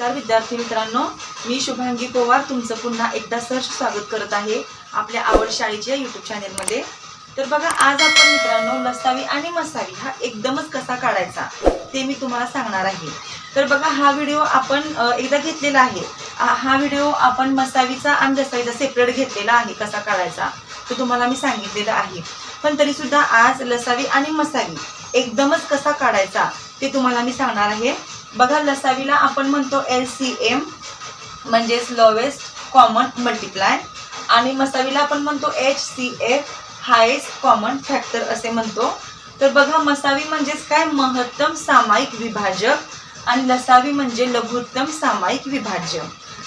नमस्कार विद्यार्थी मित्रांनो मी शुभांगी पवार तुमचं पुन्हा एकदा सहर्ष स्वागत करत आहे आपल्या आवड शाळेच्या युट्यूब चॅनेलमध्ये तर बघा आज आपण मित्रांनो लसावी आणि मसावी हा एकदमच कसा काढायचा ते मी तुम्हाला सांगणार आहे. तर बघा हा व्हिडिओ आपण एकदा घेतलेला आहे. हा व्हिडिओ आपण मसावीचा आणि लसावीचा सेपरेट घेतलेला आहे कसा काढायचा तो तुम्हाला मी सांगितलेला आहे. पण तरीसुद्धा आज लसावी आणि मसावी एकदमच कसा काढायचा ते तुम्हाला मी सांगणार आहे. बघा लसावीला आपण म्हणतो एल सी एम म्हणजेच लोवेस्ट कॉमन मल्टिप्लाय आणि मसावीला आपण म्हणतो H C F highest common factor असे म्हणतो. तर बघा मसावी म्हणजेच काय? महत्तम सामायिक विभाजक. आणि लसावी म्हणजे लघुत्तम सामायिक विभाज्य.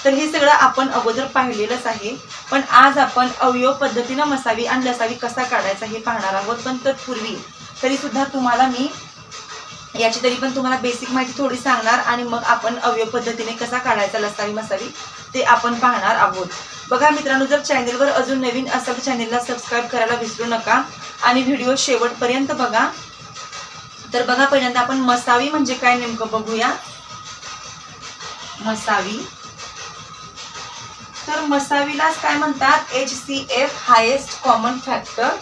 तर हे सगळं आपण अगोदर पाहिलेलंच आहे. पण आज आपण अवयव पद्धतीनं मसावी आणि लसावी कसा काढायचा हे पाहणार आहोत. पण तत्पूर्वी तरीसुद्धा तुम्हाला मी याची तरी पण तुम्हाला बेसिक माहिती थोडी सांगणार आणि मग आपण अवयव पद्धतीने कसा काढायचा लसावी मसावी ते आपण पाहणार आहोत. बघा मित्रांनो जर चॅनेलवर अजून नवीन असाल तर चॅनेलला सबस्क्राईब करायला विसरू नका आणि व्हिडिओ शेवटपर्यंत बघा. तर बघा पहिल्यांदा आपण मसावी म्हणजे काय नेमकं बघूया. मसावी. तर मसावीलाच काय म्हणतात? H C F highest common factor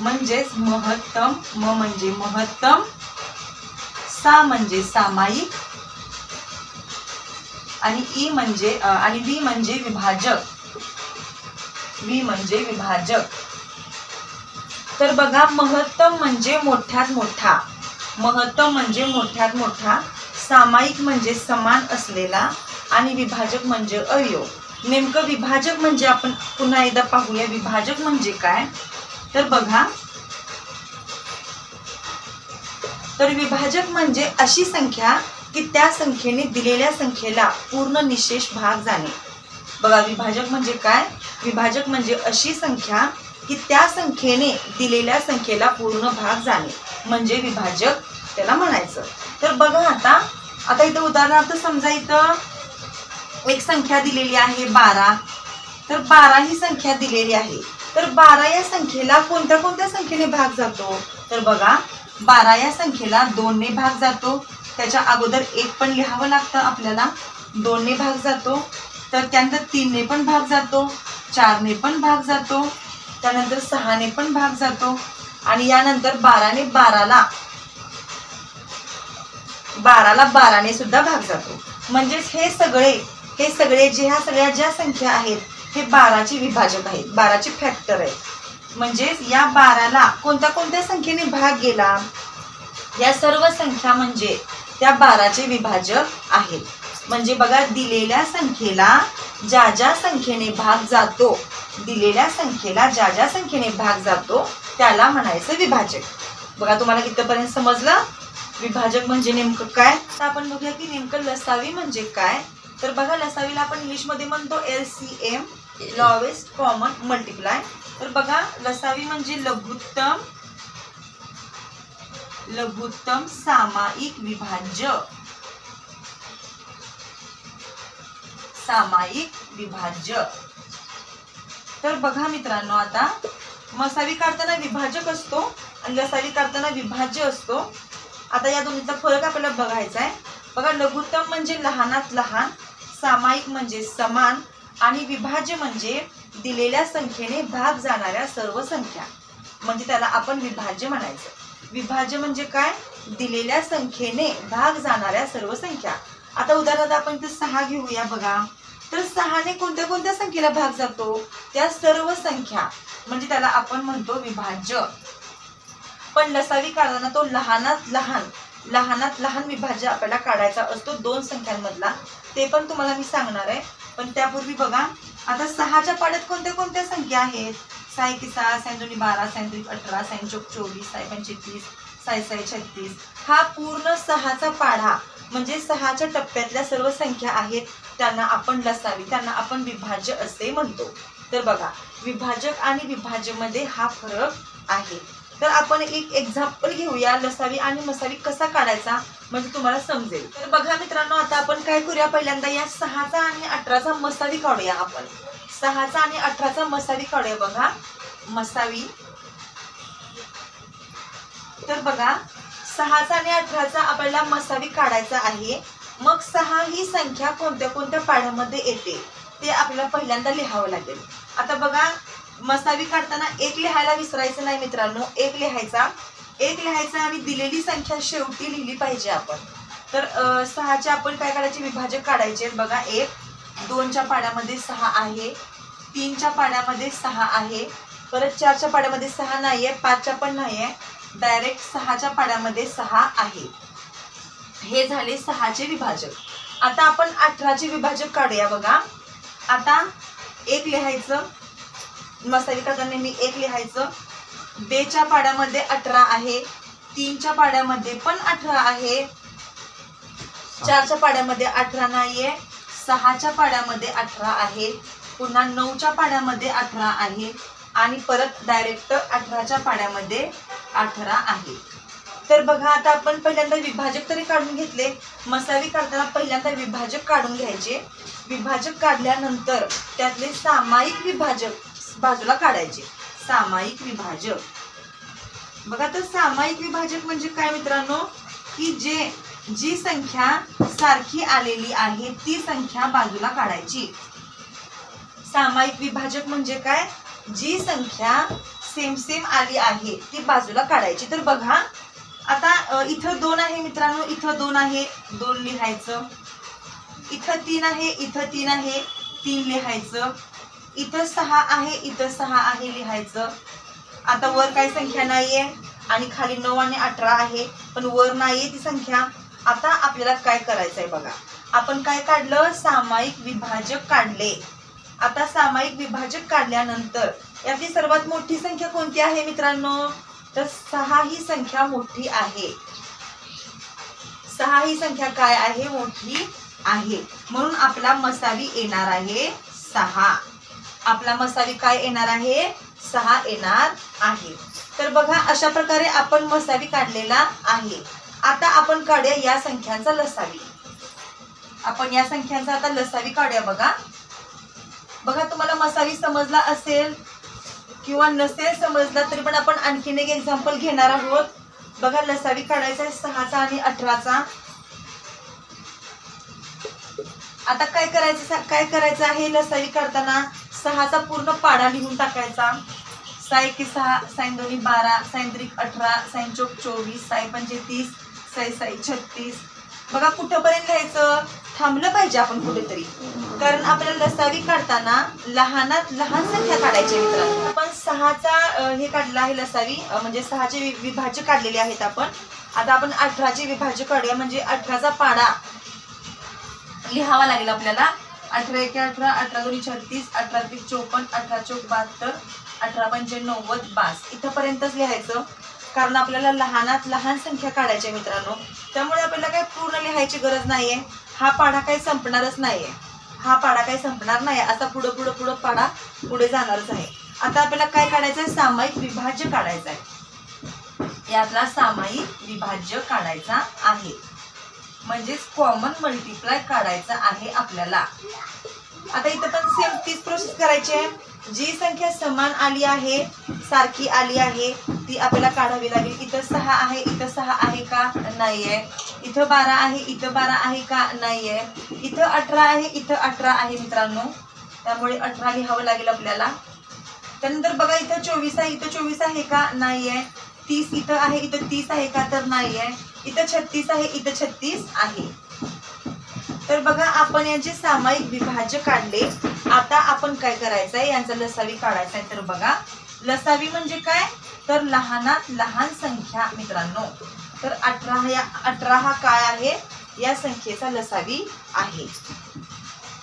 म्हणजेच महत्तम म म्हणजे महत्तम. सा म्हणजे सामायिक आणि ई म्हणजे आणि वी म्हणजे विभाजक. वी म्हणजे विभाजक. तर बघा महत्तम म्हणजे मोठ्यात मोठा. महत्तम म्हणजे मोठ्यात मोठा. सामायिक म्हणजे समान असलेला आणि विभाजक म्हणजे अयो. नेमकं विभाजक म्हणजे आपण पुन्हा एकदा पाहूया. विभाजक म्हणजे काय? तर बघा तर विभाजक म्हणजे अशी संख्या की त्या संख्येने दिलेल्या संख्येला पूर्ण निशेष भाग जाणे. बघा विभाजक म्हणजे काय? विभाजक म्हणजे अशी संख्या की त्या संख्येने दिलेल्या संख्येला पूर्ण भाग जाणे. म्हणजे विभाजक त्याला म्हणायचं. तर बघा आता आता इथं उदाहरणार्थ समजा इथं एक संख्या दिलेली आहे बारा. तर बारा ही संख्या दिलेली आहे. तर बारा या संख्येला कोणत्या कोणत्या संख्येने भाग जातो? तर बघा बारा या संख्येला दोनने भाग जातो. त्याच्या अगोदर एक पण लिहावं लागतं आपल्याला. दोनने भाग जातो. तर त्यानंतर तीनने पण भाग जातो. चारने पण भाग जातो. त्यानंतर सहाने पण भाग जातो. आणि यानंतर बाराने बाराला बाराला बाराने सुद्धा भाग जातो. म्हणजेच हे सगळे हे सगळे जे ह्या सगळ्या ज्या संख्या आहेत हे बाराचे विभाजक आहेत. बाराचे फॅक्टर आहेत. म्हणजेच या बाराला कोणत्या कोणत्या संख्येने भाग गेला? या सर्व संख्या म्हणजे त्या बाराचे विभाजक आहेत. म्हणजे बघा दिलेल्या संख्येला ज्या ज्या संख्येने भाग जातो दिलेल्या संख्येला ज्या ज्या संख्येने भाग जातो त्याला म्हणायचं विभाजक. बघा तुम्हाला कितपर्यंत समजलं? विभाजक म्हणजे नेमकं काय? तर आपण बघूया की नेमकं लसावी म्हणजे काय? तर बघा लसावीला आपण इंग्लिशमध्ये म्हणतो L C M lowest common multiply तर बघा लसावी म्हणजे लघुत्तम लघुत्तम सामायिक विभाज्य. सामायिक विभाज्य. तर बघा मित्रांनो आता मसावी काढताना विभाजक असतो आणि लसावी काढताना विभाज्य असतो. आता या दोन्हीचा फरक आपल्याला बघायचा आहे बघा लघुत्तम म्हणजे लहानात लहान सामायिक म्हणजे समान आणि विभाज्य म्हणजे दिलेल्या संख्येने भाग जाणाऱ्या सर्व संख्या. म्हणजे त्याला आपण विभाज्य म्हणायचं. विभाज्य म्हणजे काय? दिलेल्या संख्येने भाग जाणाऱ्या सर्व संख्या. आता उदाहरणार्थ आपण इथे सहा घेऊया बघा. तर सहाने कोणत्या कोणत्या संख्येला भाग जातो? त्या सर्व संख्या. म्हणजे त्याला आपण म्हणतो विभाज्य. पण लसावी काढताना तो लहानात लहान लहानात लहान विभाज्य आपल्याला काढायचा असतो दोन संख्यांमधला. ते पण तुम्हाला मी सांगणार आहे. पण त्यापूर्वी बघा आता सहाच्या पाड्यात कोणत्या कोणत्या संख्या आहेत? साय की सहा साय दोन्ही बारा साय दोन्ही अठरा साय चौक चोवीस साय पंचेतीस साय साय छत्तीस. हा पूर्ण सहाचा पाढा म्हणजे सहाच्या टप्प्यातल्या सर्व संख्या आहेत त्यांना आपण लसावी त्यांना आपण विभाज्य असे म्हणतो. तर बघा विभाजक आणि विभाज्यमध्ये हा फरक आहे. तर आपण एक एक्झाम्पल घेऊया लसावी आणि मसावी कसा काढायचा म्हणजे तुम्हाला समजेल. तर बघा मित्रांनो आता आपण काय करूया पहिल्यांदा या सहाचा आणि अठराचा मसावी काढूया आपण. सहाचा आणि अठराचा मसावी काढूया बघा. मसावी. तर बघा सहाचा आणि अठराचा आपल्याला मसावी काढायचा आहे. मग सहा ही संख्या कोणत्या कोणत्या पाढ्यामध्ये येते ते आपल्याला पहिल्यांदा लिहावं लागेल. आता बघा मसावी काढताना एक लिहायला विसरायचं नाही मित्रांनो एक लिहायचा. एक लिहायचा आणि दिलेली संख्या शेवटी लिहिली पाहिजे आपण. तर सहाच्या सहाचे आपण काय करायचे? विभाजक काढायचे. बघा एक दोनच्या पाण्यामध्ये सहा आहे. तीनच्या पाण्यामध्ये सहा आहे. परत चारच्या पाड्यामध्ये सहा नाही आहे पाचच्या पण नाही आहे डायरेक्ट सहाच्या पाड्यामध्ये सहा आहे. हे झाले सहाचे विभाजक. आता आपण अठराचे विभाजक काढूया बघा. आता एक लिहायचं. मसाली करताना नेहमी एक लिहायचं. बेच्या पाड्यामध्ये अठरा आहे तीनच्या पाड्यामध्ये पण अठरा आहे. चारच्या पाड्यामध्ये अठरा नाहीये सहाच्या पाड्यामध्ये अठरा आहे पुन्हा नऊच्या पाड्यामध्ये अठरा आहे आणि परत डायरेक्ट अठराच्या पाड्यामध्ये अठरा आहे. तर बघा आता आपण पहिल्यांदा विभाजक तरी काढून घेतले. मसावी काढताना पहिल्यांदा विभाजक काढून घ्यायचे. विभाजक काढल्यानंतर त्यातले सामायिक विभाजक बाजूला काढायचे. सामायिक विभाजक. बघा तर सामायिक विभाजक म्हणजे काय मित्रांनो? की जे जी संख्या सारखी आलेली आहे ती संख्या बाजूला काढायची. सामायिक विभाजक म्हणजे काय? जी संख्या सेम सेम आली आहे ती बाजूला काढायची. तर बघा आता इथं दोन आहे मित्रांनो. इथं दोन आहे दोन लिहायचं. इथं तीन आहे इथं तीन आहे तीन लिहायचं. इथं सहा आहे इथं सहा आहे लिहायचं. आता वर काही संख्या नाहीये आणि खाली नऊ आणि अठरा आहे पण वर नाहीये ती संख्या. आता आपल्याला काय करायचं आहे बघा. आपण काय काढलं? सामायिक विभाजक काढले. आता सामायिक विभाजक काढल्यानंतर यातली सर्वात मोठी संख्या कोणती आहे मित्रांनो? तर सहा ही संख्या मोठी आहे. सहा ही संख्या काय आहे? मोठी आहे. म्हणून आपला मसावी येणार आहे सहा. आपला मसावी काय येणार आहे? सहा येणार आहे. तर बघा अशा प्रकारे आपण मसावी काढलेला आहे. आता आपण काढूया या संख्यांचा लसावी. आपण या संख्यांचा आता लसावी काढूया बघा. बघा तुम्हाला मसावी समजला असेल किंवा नसेल समजला तरी पण आपण आणखीन एक एक्झाम्पल घेणार आहोत. बघा लसावी काढायचा आहे सहाचा आणि अठराचा. आता काय करायचं काय करायचं आहे लसावी काढताना? सहाचा पूर्ण पाडा लिहून टाकायचा. साय की सहा साईन दोन्ही बारा साईन त्रिक अठरा साईन चौक चोवीस साई पंचे तीस साई साई छत्तीस. बघा कुठंपर्यंत लिहायचं? थांबलं पाहिजे आपण कुठेतरी. कारण आपल्याला लसावी काढताना लहानात लहान संख्या काढायची आहे मित्रांनो. आपण सहाचा हे काढला आहे लसावी म्हणजे सहाचे विभाज्य काढलेले आहेत आपण. आता आपण अठराचे विभाज्य काढूया म्हणजे अठराचा पाडा लिहावा लागेल आपल्याला. अठरा एके अठरा अठरा दोन्ही छत्तीस अठरा तीस चोपन्न अठरा चौक बहात्तर अठरा पंचे नव्वद बास. इथंपर्यंतच लिहायचं कारण आपल्याला लहानात लहान संख्या काढायच्या मित्रांनो. त्यामुळे आपल्याला काही पूर्ण लिहायची गरज नाहीये. हा पाढा काही संपणारच नाहीये. हा पाढा काही संपणार नाही असा पुढं पुढं पुढं पाढा पुढे जाणारच आहे. आता आपल्याला काय काढायचं आहे? सामायिक विभाज्य काढायचं आहे. यातला सामायिक विभाज्य काढायचा आहे. म्हणजेच कॉमन मल्टिप्लाय काढायचा आहे आपल्याला. आता इथं पण सेम तीच प्रोसेस करायची आहे. जी संख्या समान आली आहे सारखी आली आहे ती आपल्याला काढावी लागेल. इथं सहा आहे इथं सहा आहे का? नाही आहे इथं बारा आहे इथं बारा आहे का? नाही आहे इथं अठरा आहे इथं अठरा आहे मित्रांनो. त्यामुळे अठरा लिहावं लागेल आपल्याला. त्यानंतर बघा इथं चोवीस आहे इथं चोवीस आहे का? नाही आहे तीस इथं आहे इथं तीस आहे का तर नाही आहे इथं छत्तीस आहे इथं छत्तीस आहे. तर बघा आपण यांचे सामायिक विभाज्य काढले. आता आपण काय करायचंय? यांचा लसावी काढायचा आहे तर बघा लसावी म्हणजे काय? तर लहानात लहान संख्या मित्रांनो. तर अठरा या अठरा हा काय आहे? या संख्येचा लसावी आहे.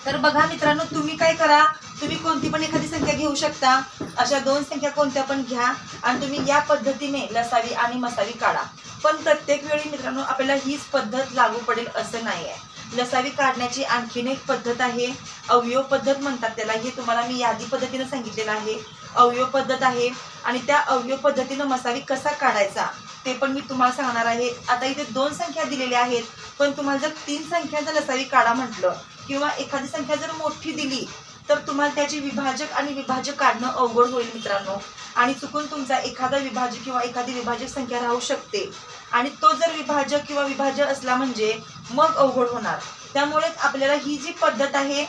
तर बघा मित्रांनो तुम्ही काय करा? तुम्ही कोणती पण एखादी संख्या घेऊ शकता. अशा दोन संख्या कोणत्या पण घ्या आणि तुम्ही या पद्धतीने लसावी आणि मसावी काढा. पण प्रत्येक वेळी मित्रांनो आपल्याला हीच पद्धत लागू पडेल असं नाही आहे लसावी काढण्याची आणखीन एक पद्धत आहे. अवयव पद्धत म्हणतात त्याला. हे तुम्हाला मी यादी पद्धतीनं सांगितलेलं आहे. अवयव पद्धत आहे आणि त्या अवयव पद्धतीनं मसावी कसा काढायचा ते पण मी तुम्हाला सांगणार आहे. आता इथे दोन संख्या दिलेल्या आहेत. पण तुम्हाला जर तीन संख्यांचा लसावी काढा म्हटलं किंवा एखादी संख्या जर मोठी दिली तर तुम्हाला त्याचे विभाजक आणि विभाजक काढणं अवघड होईल मित्रांनो. आणि चुकून तुमचा एखादा विभाजक किंवा एखादी विभाजक संख्या राहू शकते. आणि तो जर विभाजक किंवा विभाज्य असला म्हणजे मग अवघड होणार. त्यामुळे आपल्याला ही जी पद्धत आहे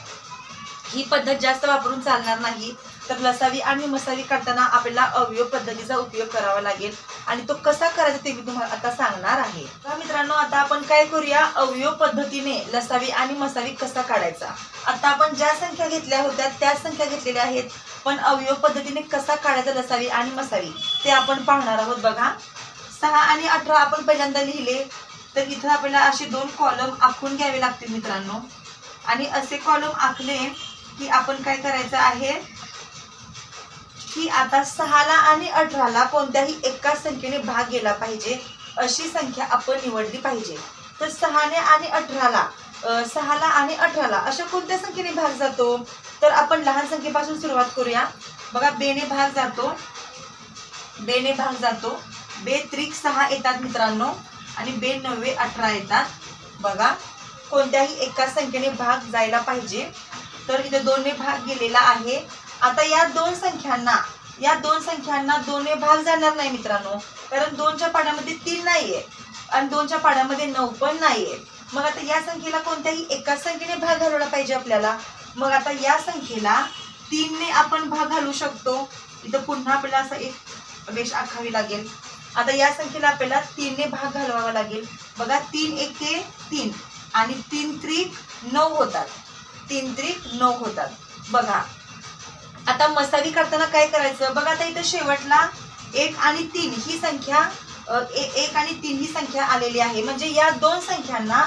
ही पद्धत जास्त वापरून चालणार नाही. तर लसावी आणि मसावी काढताना आपल्याला अवयव पद्धतीचा उपयोग करावा लागेल. आणि तो कसा करायचा ते मी तुम्हाला आता सांगणार आहे. तर मित्रांनो आता आपण काय करूया? अवयव पद्धतीने लसावी आणि मसावी कसा काढायचा? आता आपण ज्या संख्या घेतल्या होत्या त्याच संख्या घेतलेल्या आहेत. पण अवयव पद्धतीने कसा काढायचा लसावी आणि मसावी ते आपण पाहणार आहोत बघा. सहा आणि अठरा आपण पहिल्यांदा लिहिले. तर इथं आपल्याला असे दोन कॉलम आखून घ्यावे लागतील मित्रांनो. आणि असे कॉलम आखले की आपण काय करायचं आहे? की आता सहाला आणि अठराला कोणत्याही एका संख्येने भाग गेला पाहिजे अशी संख्या आपण निवडली पाहिजे. तर सहाने आणि अठराला सहाला आणि अठराला अशा कोणत्या संख्येने भाग जातो? तर आपण लहान संख्येपासून सुरुवात करूया. बघा बेने भाग जातो. बेने भाग जातो. बे त्रिक सहा येतात मित्रांनो. आणि बे नव्वे अठरा येतात. बघा कोणत्याही एका संख्येने भाग जायला पाहिजे. तर इथे दोनने भाग गेलेला आहे. आता या दोन संख्यांना या दोन संख्यांना दोनने भाग जाणार नाही मित्रांनो. कारण दोनच्या पाण्यामध्ये तीन नाहीये आणि दोनच्या पाण्यामध्ये नऊ पण नाहीये. मग आता या संख्येला कोणत्याही एका संख्येने भाग घालवला पाहिजे आपल्याला. मग आता या संख्येला तीनने आपण भाग घालू शकतो. इथं पुन्हा आपल्याला असा एक रेष आखावी लागेल. आता या संख्येला आपल्याला तीनने भाग घालवावा लागेल. बघा तीन एके तीन. आणि तीन त्रिक नऊ होतात. तीन त्रिक नऊ होतात. बघा आता मसाली करताना काय करायचं? बघा आता इथं शेवटला एक आणि तीन ही संख्या ए- एक आणि तीन ही संख्या आलेली आहे. म्हणजे या दोन संख्यांना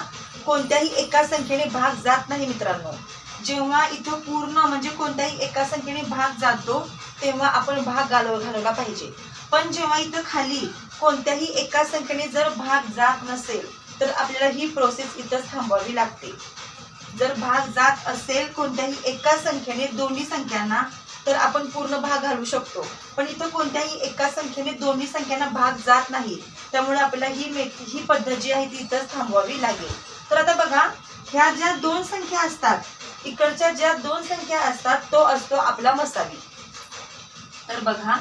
कोणत्याही एका संख्येने भाग जात नाही मित्रांनो. जेव्हा इथं पूर्ण म्हणजे कोणत्याही एका संख्येने भाग जातो तेव्हा आपण भाग घालव घालवला पाहिजे. पण जेव्हा इथं खाली कोणत्याही एका संख्येने जर भाग जात नसेल तर आपल्याला ही प्रोसेस इथंच थांबवावी लागते. जर भाग जात असेल कोणत्याही एका संख्येने दोन्ही संख्यांना तर आपण पूर्ण भाग घालू शकतो. पण इथं कोणत्याही एका संख्येने दोन्ही संख्यांना भाग जात नाही. त्यामुळे आपल्याला ही मे ही पद्धत जी आहे ती इथंच थांबवावी लागेल. तर आता बघा ह्या ज्या दोन संख्या असतात इकडच्या ज्या दोन संख्या असतात तो असतो आपला मसावी. तर बघा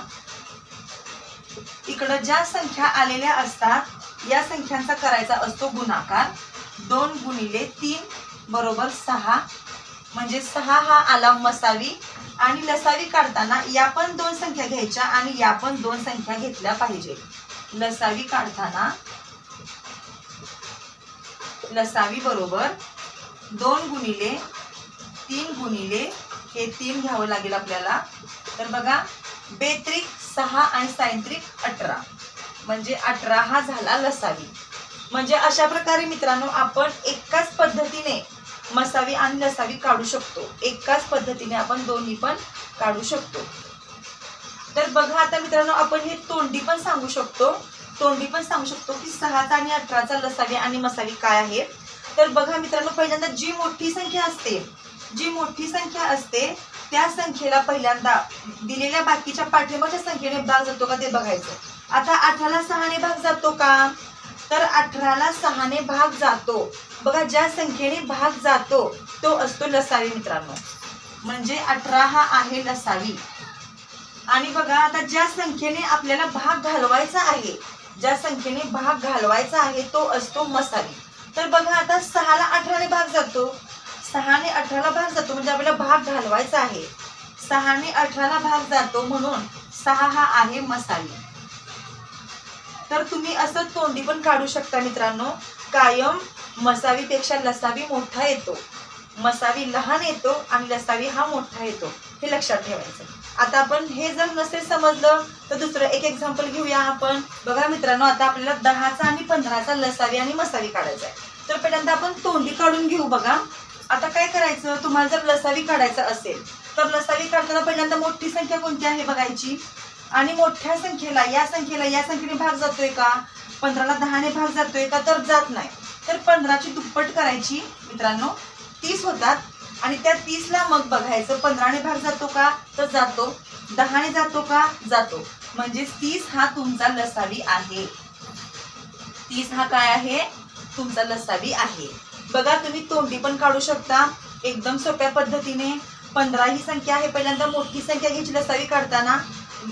इकडं ज्या संख्या आलेल्या असतात या संख्यांचा करायचा असतो गुणाकार. दोन गुणिले तीन बरोबर सहा. म्हणजे सहा हा आला मसावी. आणि लसावी काढताना या पण दोन संख्या घ्यायच्या आणि या पण दोन संख्या घेतल्या पाहिजे. लसावी काढताना लसावी बरोबर दोन गुणिले तीन गुणिले हे तीन घ्यावं लागेल आपल्याला. तर बघा बेत्रिक सहा आणि सायंत्रिक अठरा. म्हणजे अठरा हा झाला लसावी म्हणजे अशा प्रकारे मित्रांनो आपण एकाच पद्धतीने मसावी आणि लसावी काढू शकतो. एकाच पद्धतीने आपण दोन्ही पण काढू शकतो. तर बघा आता मित्रांनो आपण हे तोंडी पण सांगू शकतो. तोंडी पण सांगू शकतो की सहाचा आणि अठराचा लसावी आणि मसावी काय आहे. तर बघा मित्रांनो पहिल्यांदा जी मोठी संख्या असते जी मोठी संख्या असते त्या संख्येला पहिल्यांदा दिलेल्या बाकीच्या पाठिंबाच्या संख्येने भाग जातो का ते बघायचं. आता अठराला सहाने भाग जातो का? तर अठराला सहाने भाग जातो. बघा ज्या संख्येने भाग जातो तो असतो लसावी मित्रांनो. म्हणजे अठरा हा आहे लसावी. आणि बघा आता ज्या संख्येने आपल्याला भाग घालवायचा आहे ज्या संख्येने भाग घालवायचा आहे तो असतो मसावी. तर बघा आता सहाला अठराने भाग जातो. सहाने अठराला भाग जातो म्हणजे आपल्याला भाग घालवायचा आहे. सहाने अठराला भाग जातो म्हणून सहा हा आहे मसावी. तर तुम्ही असं तोंडी पण काढू शकता मित्रांनो. कायम मसावीपेक्षा लसावी मोठा येतो. मसावी लहान येतो आणि लसावी हा मोठा येतो. हे लक्षात ठेवायचं. आता आपण हे जर नसेल समजलं तर दुसरं एक एक्झाम्पल घेऊया आपण. बघा मित्रांनो आता आपल्याला दहाचा आणि पंधराचा लसावी आणि मसावी काढायचा आहे. तर पहिल्यांदा आपण तोंडी काढून घेऊ बघा. आता काय करायचं? तुम्हाला जर लसावी काढायचं असेल तर लसावी काढताना पहिल्यांदा मोठी संख्या कोणती आहे बघायची? आणि मोठ्या संख्येला या संख्येला या संख्येने भाग जातोय का? पंधराला दहाने भाग जातोय का? तर जात नाही. तर पंधराची दुप्पट करायची मित्रांनो. तीस होतात. आणि त्या तीसला मग बघायचं पंधराने भाग जातो का? तर जातो. दहाने जातो का? जातो. म्हणजे तीस हा तुमचा लसावी आहे. तीस हा काय आहे? तुमचा लसावी आहे. बघा तुम्ही तोंडी पण काढू शकता. एकदम सोप्या पद्धतीने. पंधरा ही संख्या आहे. पहिल्यांदा मोठी संख्या घ्यायची लसावी काढताना.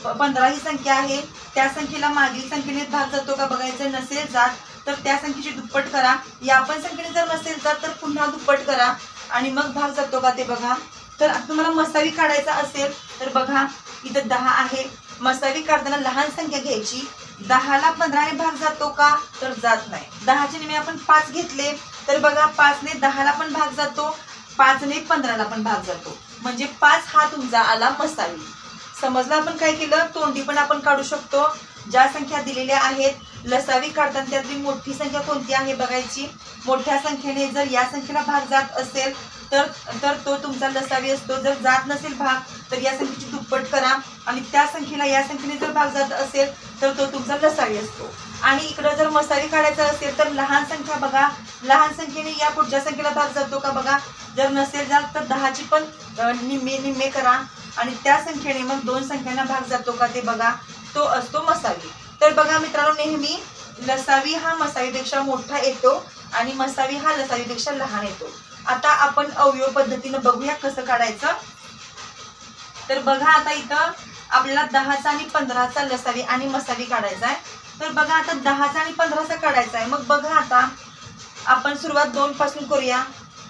पंधरा ही संख्या आहे. त्या संख्येला मागील संख्येने भाग जातो का बघायचं नसेल जात तर त्या संख्येची दुप्पट करा. या पण संख्येने जर नसेल जात तर पुन्हा दुप्पट करा. आणि मग भाग जातो का ते बघा. तर तुम्हाला मसावी काढायचा असेल तर बघा इथं दहा आहे. मसावी काढताना लहान संख्या घ्यायची. दहाला पंधराने भाग जातो का? तर जात नाही. दहाचे नेहमी आपण पाच घेतले तर बघा पाचने दहाला पण भाग जातो पाचने पंधराला पण भाग जातो. म्हणजे पाच हा तुमचा आला मसावी. समजलं आपण काय केलं? तोंडी पण आपण काढू शकतो. ज्या संख्या दिलेल्या आहेत लसावी काढताना त्यातली मोठी संख्या कोणती आहे बघायची. मोठ्या संख्येने जर या संख्येला भाग जात असेल तर तर तो तुमचा लसावी असतो. जर जात नसेल भाग तर या संख्येची दुप्पट करा. आणि त्या संख्येला या संख्येने जर भाग जात असेल तर तो तुमचा लसावी असतो. आणि इकडं जर मसाले काढायचा असेल तर लहान संख्या बघा. लहान संख्येने या पुढच्या संख्येला भाग जातो का बघा. जर नसेल जात तर दहाची पण निम्मे निम्मे करा. आणि त्या संख्येने मग दोन संख्यांना भाग जातो का ते बघा. तो असतो मसावी तर बघा मित्रांनो नेहमी लसावी हा मसावीपेक्षा मोठा येतो आणि मसावी हा लसावीपेक्षा लहान येतो. आता आपण अवयव पद्धतीनं बघूया कसं काढायचं. तर बघा आता इथं आपल्याला दहाचा आणि पंधराचा लसावी आणि मसावी काढायचा आहे. तर बघा आता दहाचा आणि पंधराचा काढायचा आहे. मग बघा आता आपण सुरुवात दोन पासून करूया.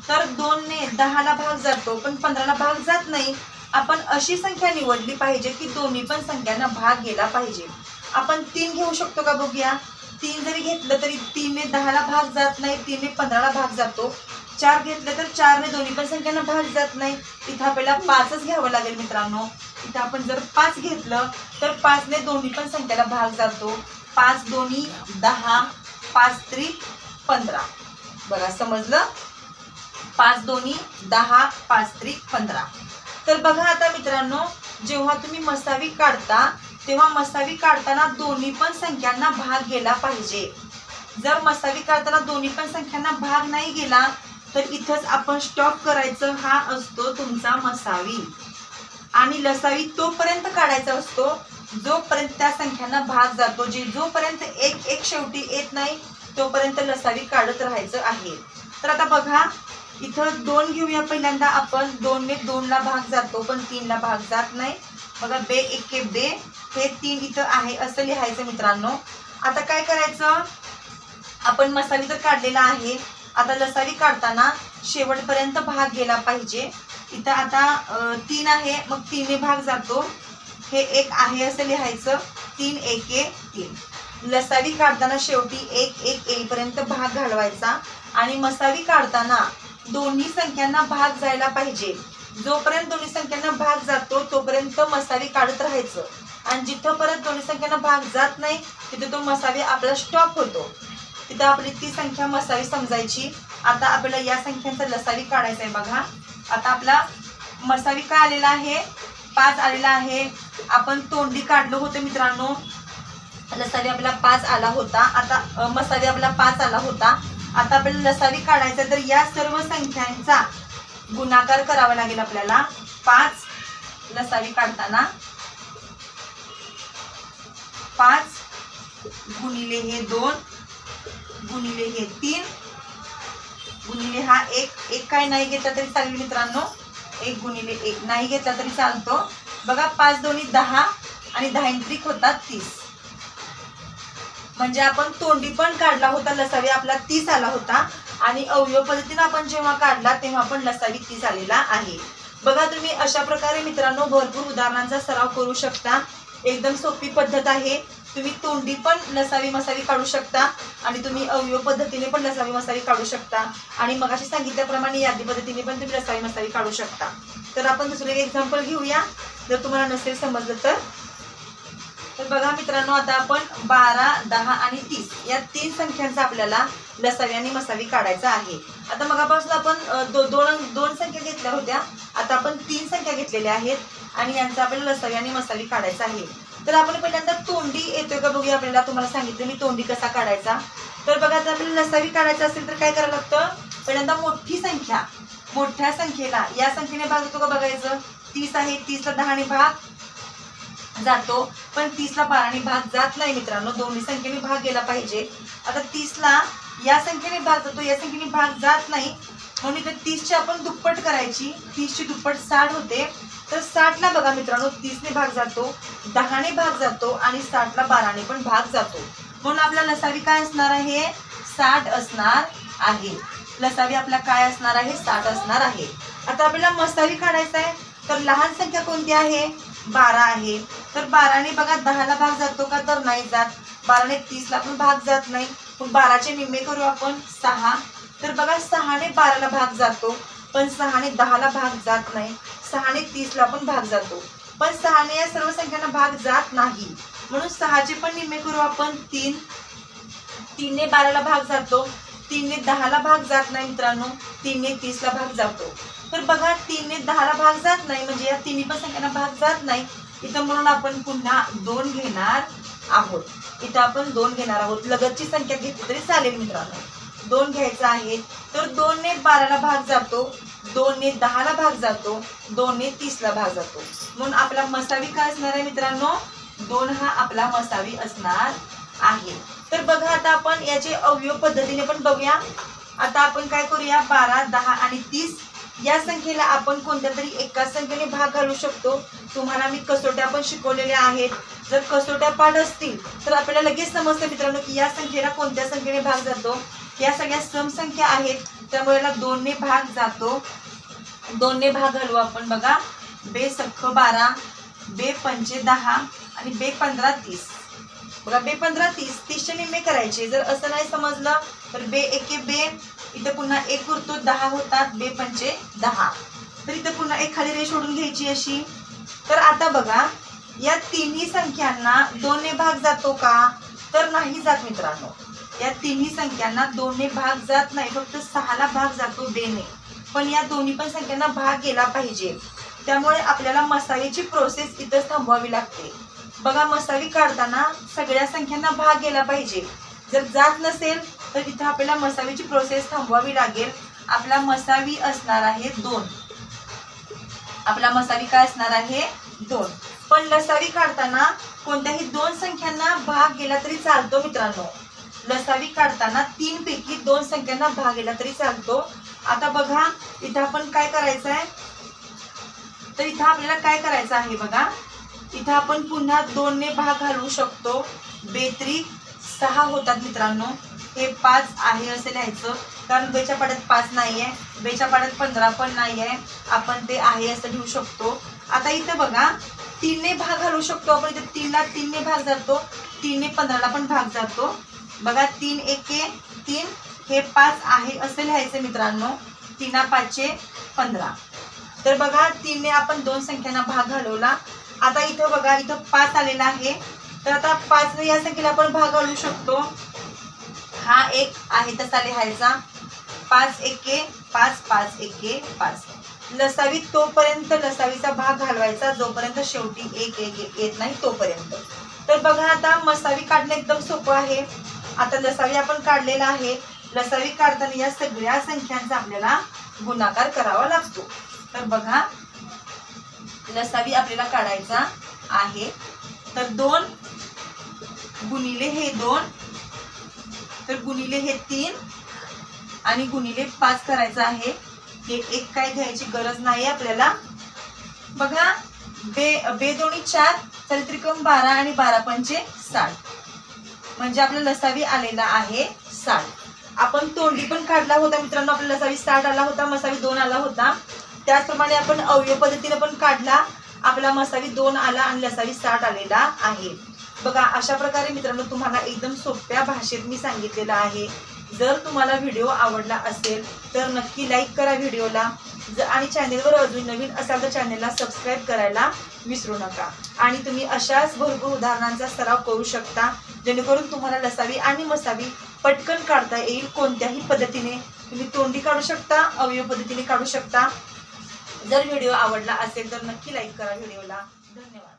तर दोनने दहाला भाग जातो पण पंधराला भाग जात नाही. आपण अशी संख्या निवडली पाहिजे की दोन्ही पण संख्यांना भाग गेला पाहिजे. आपण तीन घेऊ शकतो का बघूया? तीन जरी घेतलं तरी तीनने दहाला भाग जात नाही तीनने पंधराला भाग जातो. चार घेतलं तर चारने दोन्ही पण संख्यांना भाग जात नाही. इथं आपल्याला पाचच घ्यावं लागेल मित्रांनो. इथं आपण जर पाच घेतलं तर पाचने दोन्ही पण संख्येला भाग जातो. पाच दोन्ही दहा पाच त्री पंधरा. बघा समजलं? पाच दोन्ही दहा पाच त्री पंधरा. तर बघा आता मित्रांनो जेव्हा तुम्ही मसावी काढता तेव्हा मसावी काढताना दोन्ही पण संख्यांना भाग गेला पाहिजे. जर मसावी काढताना दोन्ही पण संख्यांना भाग नाही गेला तर इथंच आपण स्टॉप करायचं हा असतो तुमचा मसावी. आणि लसावी तोपर्यंत काढायचा असतो जोपर्यंत त्या संख्यांना भाग जातो जे जोपर्यंत एक एक शेवटी येत नाही तोपर्यंत लसावी काढत राहायचं आहे. तर आता बघा इथं दोन घेऊया पहिल्यांदा आपण. दोनने दोनला भाग जातो पण तीनला भाग जात नाही. बघा बे एके बे. हे तीन इथं आहे असं लिहायचं मित्रांनो. आता काय करायचं? आपण मसाली तर काढलेला आहे. आता लसावी काढताना शेवटपर्यंत भाग गेला पाहिजे. इथं आता तीन आहे मग तीनने भाग जातो. हे एक आहे असं लिहायचं. तीन एक ए तीन. लसावी काढताना शेवटी एक एक एपर्यंत भाग घालवायचा आणि मसावी काढताना दोन्ही संख्यांना भाग जायला पाहिजे. जोपर्यंत दोन्ही संख्यांना भाग जातो तोपर्यंत मसावी काढत राहायचं. आणि जिथं परत दोन्ही संख्यांना भाग जात नाही तिथे तो मसावी आपला स्टॉप होतो. तिथं आपली ती संख्या मसावी समजायची. आता आपल्याला या संख्यांचा लसावी काढायचा आहे बघा. आता आपला मसावी काय आलेला आहे? पाच आलेला आहे. आपण तोंडी काढलो होतं मित्रांनो. लसावी आपला पाच आला होता. आता मसावी आपला पाच आला होता. आता आपल्याला लसावी काढायचा तर या सर्व संख्यांचा गुणाकार करावा लागेल आपल्याला. पाच लसावी काढताना. पाच गुणिले हे दोन गुणिले हे तीन गुणिले हा एक. एक काय नाही घेतला तरी चालेल मित्रांनो. एक गुणिले एक. नाही घेतला तरी चालतो. बघा पाच दोन्ही दहा आणि दहा त्रिक होतात तीस. म्हणजे आपण तोंडी पण काढला होता लसावी आपला तीस आला होता. आणि अवयव पद्धतीने आपण जेव्हा काढला तेव्हा पण लसावी तीस आलेला आहे. बघा तुम्ही अशा प्रकारे मित्रांनो भरपूर उदाहरणांचा सराव करू शकता. एकदम सोपी पद्धत आहे. तुम्ही तोंडी पण नसावी मसावी काढू शकता आणि तुम्ही अवयव पद्धतीने पण लसावी मसावी काढू शकता. आणि मगाशी सांगितल्याप्रमाणे यादी पद्धतीने पण तुम्ही नसावी मसावी काढू शकता. तर आपण दुसरं एक एक्झाम्पल घेऊया. जर तुम्हाला नसेल समजलं तर. तर बघा मित्रांनो आता आपण बारा दहा आणि तीस या तीन संख्यांचा आपल्याला लसावी आणि मसावी काढायचा आहे. आता मगापासून आपण दो, दोन दोन संख्या घेतल्या होत्या. आता आपण तीन संख्या घेतलेल्या आहेत आणि यांचा आपल्याला लसावी आणि मसावी काढायचा आहे. तर आपण पहिल्यांदा तोंडी येतोय का बघूया आपल्याला. तुम्हाला सांगितलं मी तोंडी कसा काढायचा. तर बघा जर आपल्याला लसावी काढायचा असेल तर काय करावं लागतं? पहिल्यांदा मोठी संख्या. मोठ्या संख्येला. या संख्येने भाग होतो का बघायचं? तीस आहे तीसला दहाने भाग जातो. पण तीसला बाराने भाग जात नाही मित्रांनो. दोन्ही संख्येने भाग गेला पाहिजे. आता तीसला या संख्येने भाग जातो. या संख्येने भाग जात नाही. म्हणून इथे तीसची आपण दुप्पट करायची. तीसची दुप्पट साठ होते. तर साठला बघा मित्रांनो तीसने भाग जातो दहाने भाग जातो आणि साठला बाराने पण भाग जातो. म्हणून आपला लसावी काय असणार आहे? साठ असणार आहे. लसावी आपला काय असणार आहे? साठ असणार आहे. आता आपल्याला मसावी काढायचा आहे. तर लहान संख्या कोणती आहे? बारा आहे. तर बाराने बघा दहाला भाग जातो का? तर नाही जात. बाराने तीसला पण भाग जात नाही. पण बाराचे निम्मे करू आपण. सहा तर बघा सहाने बाराला भाग जातो पण सहाने दहाला भाग जात नाही. सहाने तीसला पण भाग जातो. पण सहाने या सर्व संख्यांना भाग जात नाही. म्हणून सहाचे पण निम्मे करू आपण तीन. तीनने बाराला भाग जातो. तीनने दहाला भाग जात नाही मित्रांनो. तीनने तीसला भाग जातो. तर बघा तीनने दहाला भाग जात नाही म्हणजे या तिन्ही पण संख्यांना भाग जात नाही. इथं म्हणून आपण पुन्हा दोन घेणार आहोत. इथं आपण दोन घेणार आहोत. लगतची संख्या घेतली तरी चालेल मित्रांनो. दोन घ्यायचा आहे तर दोनने बाराला भाग जातो दोनने दहाला भाग जातो दोनने तीसला भाग जातो. म्हणून आपला मसावी काय असणार आहे मित्रांनो? दोन हा आपला मसावी असणार आहे. तर बघा आता आपण याचे अवयव पद्धतीने पण बघूया. आता आपण काय करूया? बारा दहा आणि तीस या संख्येला आपण कोणत्या तरी एका संख्येने भाग घालू शकतो. तुम्हाला मी कसोट्या पण शिकवलेल्या आहेत. जर कसोट्या पाठ असतील तर आपल्याला लगेच समजतं मित्रांनो की या संख्येला कोणत्या संख्येने भाग जातो. या सगळ्या समसंख्या आहेत त्यामुळे याला दोनने भाग जातो. दोनने भाग घालू आपण बघा. बे सख्ख बारा बे पंचे दहा आणि बे पंधरा तीस. बघा बे पंधरा तीस तीसचे निम्मे करायचे. जर असं नाही समजलं तर बे एके बे इथं पुन्हा एक उरतो दहा होतात बे पंचे दहा. तर इथं पुन्हा एक खाली रेष ओढून घ्यायची अशी. तर आता बघा या तिन्ही संख्यांना दोनने भाग जातो का? तर नाही जात मित्रांनो. या तिन्ही संख्यांना दोनने भाग जात नाही फक्त सहाला भाग जातो बेने पण या दोन्ही पण संख्यांना भाग गेला पाहिजे. त्यामुळे आपल्याला मसाल्याची प्रोसेस इथं थांबवावी लागते. बघा मसाली काढताना सगळ्या संख्यांना भाग गेला पाहिजे. जर जात नसेल तर इथं आपल्याला मसावीची प्रोसेस थांबवावी लागेल. आपला मसावी असणार आहे दोन. आपला मसावी काय असणार आहे दोन. पण लसावी काढताना कोणत्याही दोन संख्यांना भाग गेला तरी चालतो मित्रांनो. लसावी काढताना तीन पैकी दोन संख्यांना भागेला तरी चालतो आता बघा इथं आपण काय करायचं आहे तर इथं आपल्याला काय करायचं आहे बघा? इथं आपण पुन्हा दोनने भाग घालवू शकतो. बेत्री सहा होतात मित्रांनो. हे पाच आहे असं लिहायचं. कारण बेच्या पाड्यात पाच नाही आहे बेच्या पाड्यात पंधरा पण नाही आहे आपण ते आहे असं लिहू शकतो. आता इथं बघा तीनने भाग घालू शकतो आपण. इथे तीनला तीनने भाग जातो. तीनने पंधराला पण भाग जातो. बघा तीन एके तीन हे पाच आहे असं लिहायचं मित्रांनो. तीना पाचशे पंधरा. तर बघा तीनने आपण दोन संख्यांना भाग घालवला. आता इथं बघा इथं पाच आलेला आहे. तर आता पाच या संख्येला आपण भाग घालू शकतो. हा एक आहे तसा लिहायचा. पाच एके पाच पाच एके पाच. लसावी तोपर्यंत लसावीचा भाग घालवायचा. जोपर्यंत शेवटी एक एक एक येत नाही तोपर्यंत. तर बघा आता मसावी काढणं एकदम सोपं आहे. आता लसावी आपण काढलेला आहे. लसावी काढताना या सगळ्या संख्यांचा आपल्याला गुणाकार करावा लागतो. तर बघा लसावी आपल्याला काढायचा आहे. तर दोन गुणिले हे दोन तर गुणिले हे तीन आणि गुणिले पाच करायचं आहे. हे एक काय घ्यायची गरज नाही आपल्याला. बघा बे बे दोन्ही चार चरित्रिकम बारा आणि बारा पंचे साठ. म्हणजे आपला लसावी आलेला आहे साठ आपण तोंडी पण काढला होता मित्रांनो आपला लसावी साठ आला होता मसावी दोन आला होता. त्याचप्रमाणे आपण अवयव पद्धतीने पण काढला. आपला मसावी दोन आला आणि लसावी साठ आलेला आहे. बघा अशा प्रकारे मित्रांनो तुम्हाला एकदम सोप्या भाषेत मी सांगितलेलं आहे. जर तुम्हाला व्हिडिओ आवडला असेल तर नक्की लाईक करा व्हिडिओला जर आणि चॅनेलवर अजून नवीन असाल तर चॅनेलला सबस्क्राईब करायला विसरू नका. आणि तुम्ही अशाच भरपूर उदाहरणांचा सराव करू शकता जेणेकरून तुम्हाला लसावी आणि मसावी पटकन काढता येईल कोणत्याही पद्धतीने. तुम्ही तोंडी काढू शकता अवयव पद्धतीने काढू शकता. जर व्हिडिओ आवडला असेल तर नक्की लाईक करा व्हिडिओला धन्यवाद.